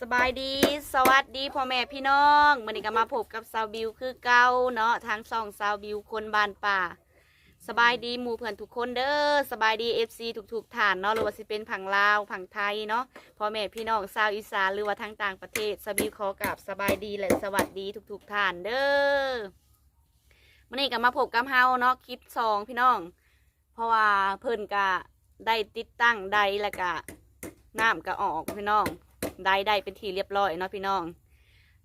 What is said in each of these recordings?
สบายดี สวัสดีพ่อแม่พี่น้องวันนี้ก็มาพบกับสาวบิวคือเก่าเนาะทางช่องสาวบิวคนบานป่า สบายดีหมู่เพื่อนทุกคนเด้อสบายดีเอฟซีทุกๆฐานเนาะหรือว่าสิเป็นผังลาวผังไทยเนาะพ่อแม่พี่น้องชาวอีสานหรือว่าทางต่างประเทศสาวบิวขอกราบสบายดีและสวัสดีทุกๆฐานเด้อวันนี้ก็มาพบกับเฮาเนาะคลิปสองพี่น้อง เพราะว่าเพิ่นก็ได้ติดตั้งใดแล้วก็น้ำก็ออกพี่น้อง ได้ได้เป็นทีเรียบร้อยเนาะพี่น้อง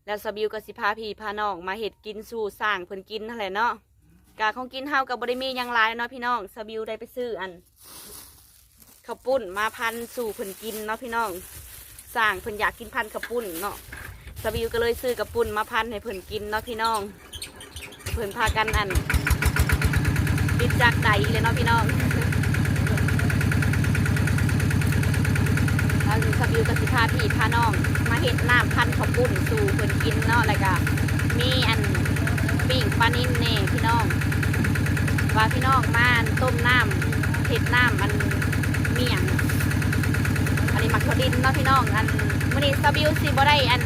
แล้วสบิวกับสิพาพี่พาน้องมาเห็ดกินสู่สร้างเพิ่นกินนั่นแหละเนาะกาของกินเฮากับบริมียังหลายเนาะพี่น้องสบิวได้ไปซื้ออันข้าวปุ้นมาพันสู่เพิ่นกินเนาะพี่น้องสร้างเพิ่นอยากกินพันข้าวปุ้นเนาะสบิวก็เลยซื้อข้าวปุ้นมาพันให้เพิ่นกินเนาะพี่น้อง เพิ่นพากันอันติดจากใดเลยเนาะพี่น้อง แล้วสบิวกับสิพาพี่พาน้อง มาเห็ดน้ำพันข้าวปุ้นสู่เพิ่นกินเนาะแล้วก็มีอันปิ้งปลานิ่นเน่พี่น้อง ว่าพี่น้องมานต้มน้ำเห็ดน้ำอันเมี่ยงอันนี้มักถั่วดินเนาะพี่น้องอันมื้อนี้สบิวสิบ่ได้อัน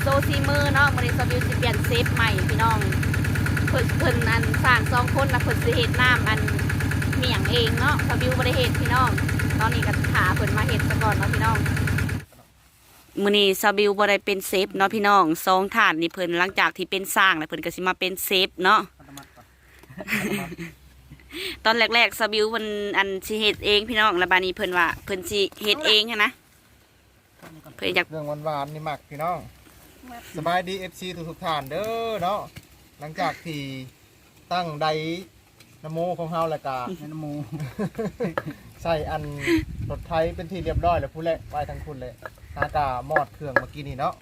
โซซีมือเนาะมื้อนี้สบิวสิเปลี่ยนเซฟใหม่พี่น้องเพิ่นเพิ่นอันสร้างสองคนนะเพิ่นสิเฮ็ดน้ำอันเมี่ยงเองเนาะสบิวบ่ได้เฮ็ดพี่น้อง ตอนนี้ก็ถาเพิ่นมาเฮ็ดซะก่อนเนาะพี่น้องมื้อนี้ซาบิวบ่ได้เป็นเซฟเนาะพี่น้องสองถาดนี่เพิ่นหลังจากที่เป็นสร้างแล้วเพิ่นก็สิมาเป็นเซฟเนาะอัตมัติก่อนตอนแรกๆซาบิวเพิ่นอันสิเฮ็ดเองพี่น้องแล้วบัดนี้เพิ่นว่าเพิ่นสิเฮ็ดเองหั้นนะเพิ่นอยากเรื่องหวานๆนี่หมักพี่น้องสบายดีเอฟซีทุกๆท่านเด้อเนาะหลังจากที่ตั้งได นโมของเฮาแล้วก็นโมใส่อันรถไทยเป็นที่เรียบร้อยแล้วผู้แลไว้ทั้งคุณเลยหากามอดเครื่องเมื่อกี้นี่เนาะ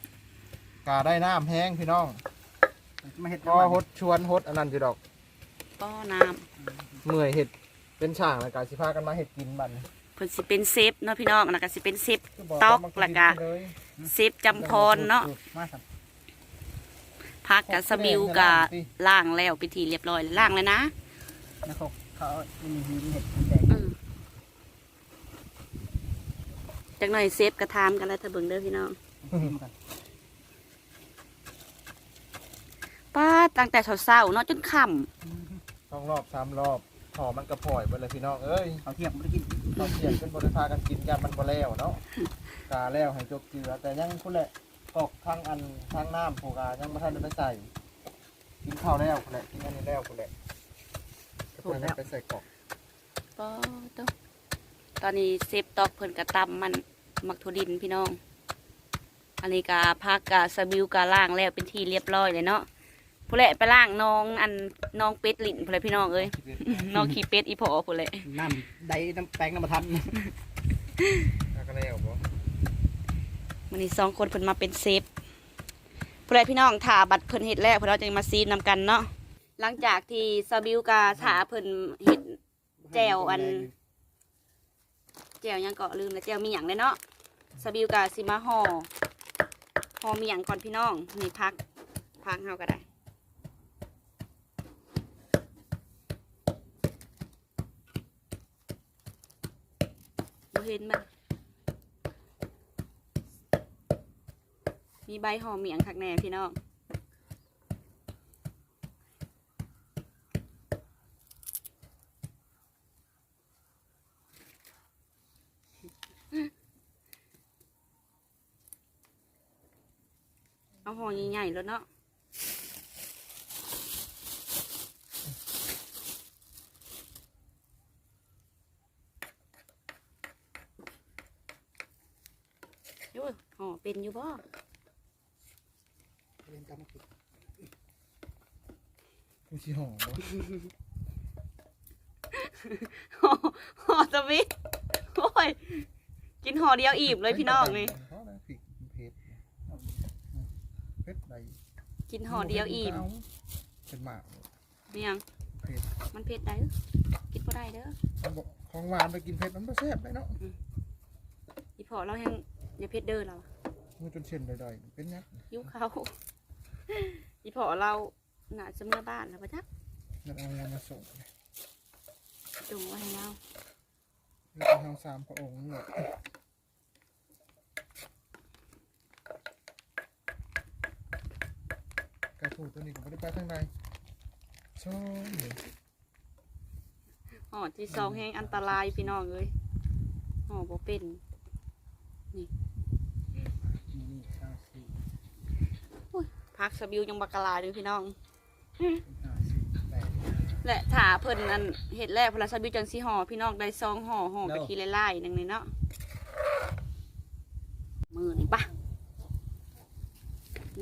กาได้น้ำแห้งพี่น้องมาเห็ดก็ฮดชวนฮดอันนั้นอยู่ดอกป้อน้ำเมื่อยเห็ดเป็นช่างแล้วก็สิพากันมาเห็ดกินบัดนเพิ่นสิเป็นเซฟเนาะพี่น้องแล้วก็สิเป็นเซฟ คืบต๊อกมาแล้วก็เลยเซฟจำพรเนาะมาสับพักกับซาบิวก็ล้างแล้วเป็นที่เรียบร้อยแล้วล้างแล้วนะ นะเขาเขาเอามีหินเห็ดแดงอืมจักหน่อยเซฟกระทามกันแล้วถ้าเบิ่งเด้อพี่น้องกินกันป้าตั้งแต่เช้าๆเนาะจนค่สองรอบสามรอบหอมันกระพ่อยไปเลยพี่น้องเอ้ยเขาเทียบไม่ได้กินเราเปลี่ยนเป็นบริพากันกินยามันบ่แล้วเนาะกาแล้วให้จกเจือแต่ยังคุณแหละตอกทางอันทางน้ำผูกายังไม่ทันได้ไปใส่ กินข้าวแล้วคุณแหละกินอันนี้แล้วคุณแหละ จะไปไปใส่กรอกำป้าตตอนนี้เซฟตอกเพิ่นกระตำมันมักถั่วดินพี่น้อง อันนี้กาพักกาสบิวกาล่างแล้วเป็นทีเรียบร้อยเลยเนาะผู้แหละไปล่างน้องอันน้องเป็ดลิ้นผู้แหละพี่น้องเอ้ยน้องขี้เป็ดอีพอผู้แหละน้ำได้น้ำแป้งน้ำมาทันแล้วก็แล้วบ่มันนี้สองคนเพิ่นมาเป็นเซฟผู้ใดพี่น้องถ่าบัตรเพิ่นเฮ็ดแล้วเพิ่นเราจะมาซีนนำกันเนาะ หลังจากที่ซาบิวกาถ่าเพิ่นเฮ็ดแจวอัน แจวหยังก็ลืมแล้วแจวมีหยังเลยเนาะซาบิวกาสิมาห่อห่อมีหยังก่อนพี่น้องนี่พักพักเฮาก็ได้บ่เห็นมันมีใบหอมเหมียงคักแน่พี่น้อง ห่อใหญ่ๆแล้วเนาะอยู่ห่อเป็นอยู่บ่กูชิหอมบ่ห่อห่อสวิตโอ้ย กินห่อเดียวอิ่มเลยพี่น้องนี่เพราะอะไรพริกเผ็ดเผ็ดใดกินห่อเดียวอิ่มเป็นหมากนี่ยังเผ็ดมันเผ็ดได้อกินบ่ได้เด้อเอาบ่ของหวานไปกินเผ็ดมันบ่แซ่บเลยเนาะอีพอเรายังอย่าเผ็ดเด้อเรามือจนเช่นใดๆเป็นยักษ์ยิ้วเขาอีพอเราหนาจะเมื่อบ้านแล้วปะจ๊ะนั่นเอาเงินมาส่งจุงไว้ให้เรานี่เป็นทางสามพระองค์เนี่ย ถูกตัวนี้ก็ไม่ได้ไปข้างในชอบเลยห่อที่สองแห้งอันตรายพี่น้องเลยห่อบ่เป็นนี่เก้าสี่พักสบิวยังบักกะลายเลยพี่น้องห้าสี่แปดและถาเพิ่นอันเห็ดแรกพลาสบิวจังสีห่อพี่น้องได้ซองห่อห่อไปทีไล่ๆหนึ่งเลยเนาะมือนี่ปะ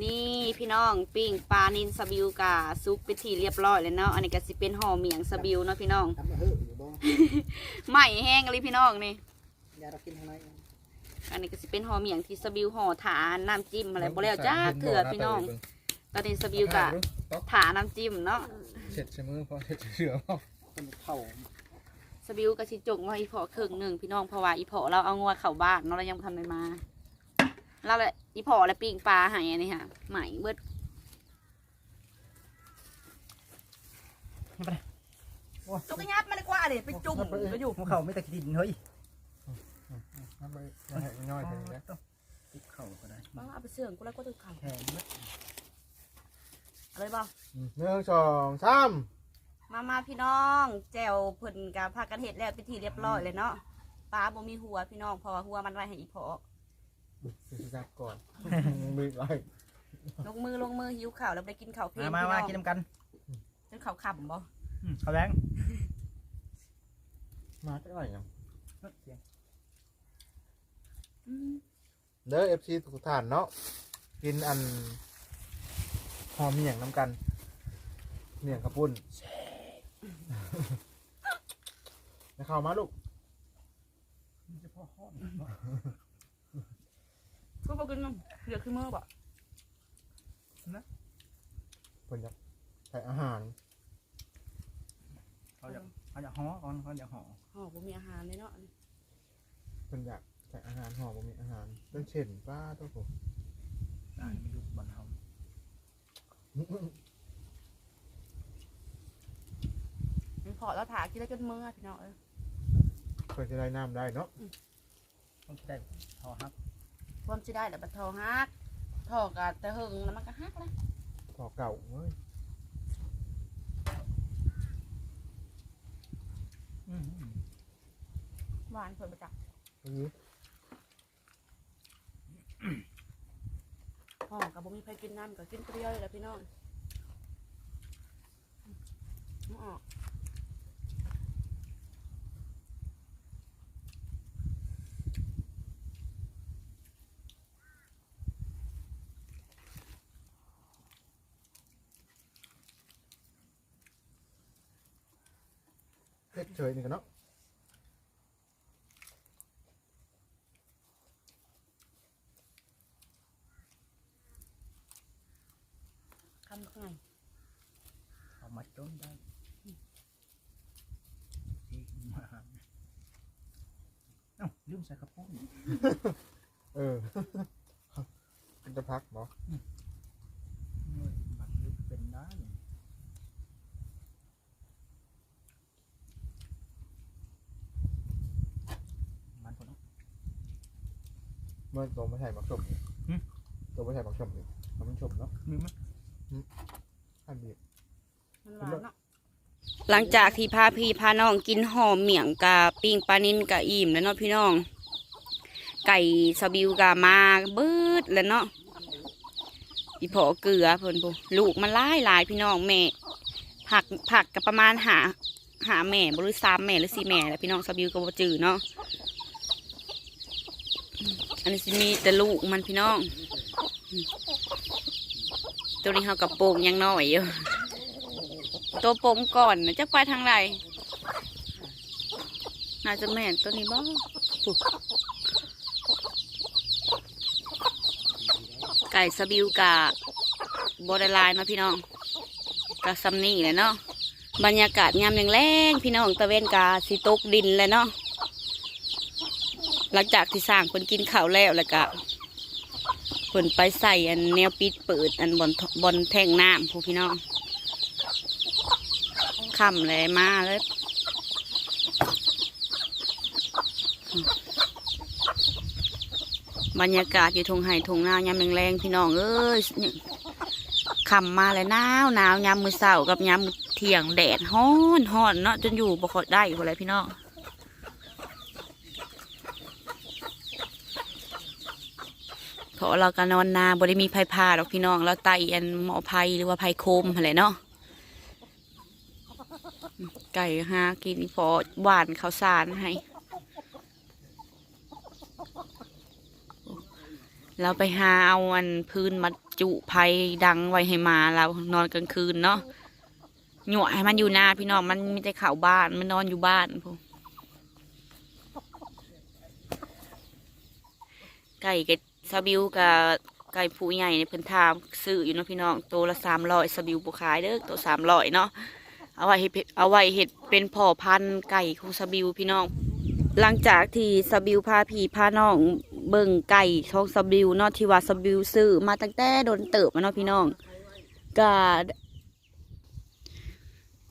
นี่พี่น้องปิ้งปลานินสบิวกาซุปไปทีเรียบร้อยเลยเนาะอันนี้ก็สิเป็นห่อเมียงสบิวเนาะพี่น้องทำมาเฮ้ยอยู่บ่ไหม่แห้งเลยพี่น้องนี่ยาเรากินทางไหนอันนี้ก็สิเป็นห่อเมียงที่สบิวห่อถาน้ำจิ้มอะไรบ่แล้วจ้าเถื่อพี่น้อง ตอนนี้สบิวกะถาน้ำจิ้มเนาะเช็ดใช้มือพอเช็ดเสือพอเป็นเข่าสบิวกะสิจงไว้อีพอครึ่งหนึ่งพี่น้องเพราะว่าอีพอเราเอางัวเข้าบ้านเนาะเรายังบ่ทันได้มา เราเลยอีพอและปิ้งปลาให้อันนี้ค่ะใหม่เบิดลูกกระยับมันดีกว่าเลยไปจุ่มก็อยู่หัวเข่าไม่ตะกินเฮ้ยน้ำไปมาให้ย่อยๆเลยนะติดเข่าก็ได้บ้าเอาไปเสื่องกูแล้วก็ตึกไข่แทงเม็ดอะไรบ้าหนึ่งสองสามมามาพี่น้องแจวเพิ่นกะพากันเห็ดแล้วไปนทีเรียบร้อยเลยเนาะปลาบ่มีหัวพี่น้องเพราะว่าหัวมันไว้ให้อีพอสิ จับก่อนมือไรลงมือลงมือหิวข้าวแล้วไปกินข้าวเพลมางมาพี่มาน้องกินน้ำกันจนข้าวขำบ่ข้าวแดงมาเท่าไหร่ยังเสียงอืมเด้อเอฟซีทุกท่านเนาะกินอันหอมเมี่ยงน้ำกันเมี่ยงกระปุ้นนะเข้ามาลูกมันจะพ่อห้อนก็ บ่กินน้ำเหลือคือมือบ่เพิ่นอยากใส่อาหารเขาจะเขาจะห่อก่อนเขาจะห่ออ๋อบ่มีอาหารเลยเนาะเพิ่นอยากใส่อาหารห่อมบ่มีอาหารต้องเช่นป้าตัวผมได้ไม่รู้บ้านเฮามันพอแล้วถากินแล้วจนมือพี่น้องเอ้ยเพื่อจะได้น้ำได้เนาะต้องได้ทอฮัก ความสิได้แต่บัดทอฮักทอก็แต่หึงแล้วมันก็ฮักเลยพอเก่าเว้ยอืมหวานเพิ่นประจักอือพ่อกับบ่มีใครกินน้ำก็กินเปรี้ยวเลยแหละพี่น้องเอาออก เฮ็ดเฉยนี่กันเนาะคำข้างในเอามาจนได้ที่มาเอ้าลืมใส่กระปุกเออมันจะพักบ่บัตรลึกเป็นได้มันคน เมื่อตัวไม่ใช่หมักชมนี่หึ ตัวไม่ใช่หมักชมนี่ทำมันชมเนาะมีไหมอันนี้มันหวานเนาะหลังจากที่พาพี่พาน้องกินหอมเหมี่ยงกะปิ้งปลานินกะอิ่มแล้วเนาะพี่น้อง ไก่สบิวกะมาเบิดแล้วเนาะอีพอเกลือเพิ่นพูลูกมันหลายหลายพี่น้องแม่ผักผักกับประมาณหาหาแม่บหรือสามแม่หรือสี่แม่แหละพี่น้องสบิวก็บ่จืดเนาะ อันนี้สิมีแต่ลูกมันพี่น้อง ตัวนี้เขากับโป่งยังน้อยอยู่ ตัวโป่งก่อนนะจะไปทางไหนน่าจะแม่นตัวนี้บ้างไก่สบิวกะบไดลายเนาะพี่น้องกะซัมนี่แหละเนาะบรรยากาศยามแรงๆพี่น้องตะเวนกาสิตกดินเลยเนาะ หลังจากที่สร้างคนกินข้าวแล้วแล้วก็เพิ่นไปใส่อันแนวปิดเปิดอันบนบนแท่งน้ำพวกพี่น้องค่ำเลยมาเลยบรรยากาศอยู่ทงไห่ทงนาวยามแรงๆพี่น้องเอ้ยคำมาแล้วหนาวหนาวยามมือเสาร์กับยามมือเที่ยงแดดฮ้อนฮ้อนเนาะจนอยู่บ่คอยได้อยู่เลยพี่น้อง เพราะเราก็นอนนาบ่ได้มีไผพาดอกพี่น้องเราไต่อันหมอไผหรือว่าไผโคมอะไรเนาะไก่หากินพอหวานข้าวสารให้เราไปหาเอาอันพื้นมาจุภัยดังไว้ให้มาเรานอนกลางคืนเนาะหยวให้มันอยู่นาพี่น้องมันมีแต่เข่าบ้านมันนอนอยู่บ้านพวกไก่กั บซาบิวกับไก่ผู้ใหญ่ในเพิ่นทามซื้ออยู่เนาะพี่น้องตัวละสามร้อยซาบิวบุขายเด้อตัวสามร้อยเนาะเอาไว้เห็ดเอาไว้เห็ดเป็นพ่อพันธุ์ไก่ของซาบิวพี่น้อง หลังจากที่สบิวพาพี่พาน้องเบิ่งไก่ท้องสบิวเนาะที่ว่าสบิวซื้อมาตั้งแต่โดนเติบมาเนาะพี่น้องก็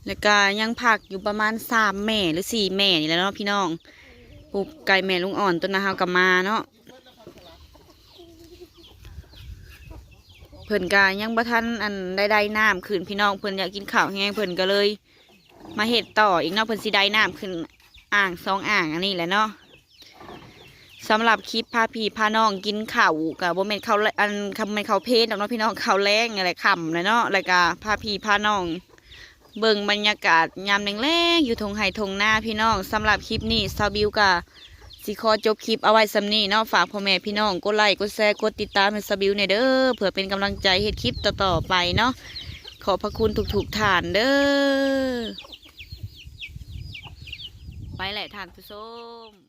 แล้วก็ยังพักอยู่ประมาณสามแม่หรือสี่แม่นี่แหละเนาะพี่น้องปลูกไก่แม่ลุงอ่อนต้นนาฮากลับมาเนาะ เพิ่นก็ยังบ่ทันอันได้ได้น้ำขึ้นพี่น้องเพิ่นอยากกินข้าวแห้งเพิ่นก็เลย มาเห็ดต่ออีกเนาะเพิ่นสิได้น้ำขึ้นอ่างสองอ่างอันนี้แหละเนาะสำหรับคลิปพาพี่พาน้องกินข้าวกับโบเมนข้าวอันคำเมนข้าวเพชรเนาะพี่น้องข้าวแรงอะไรคำเลยเนาะแล้วก็พาพี่พาน้อง เบิ่งบรรยากาศยามแรงๆอยู่ทงไห่ทงหน้าพี่น้องสำหรับคลิปนี้ซาบิวกะ สิขอจบคลิปเอาไว้สำนี้เนาะฝากพ่อแม่พี่น้องกดไลค์กดแชร์กดติดตามให้สบิวเนี่ยเด้อเผื่อเป็นกำลังใจเฮ็ดคลิปต่อๆไปเนาะขอพระคุณทุกๆท่านเด้อไปแหละฐานผู้ชม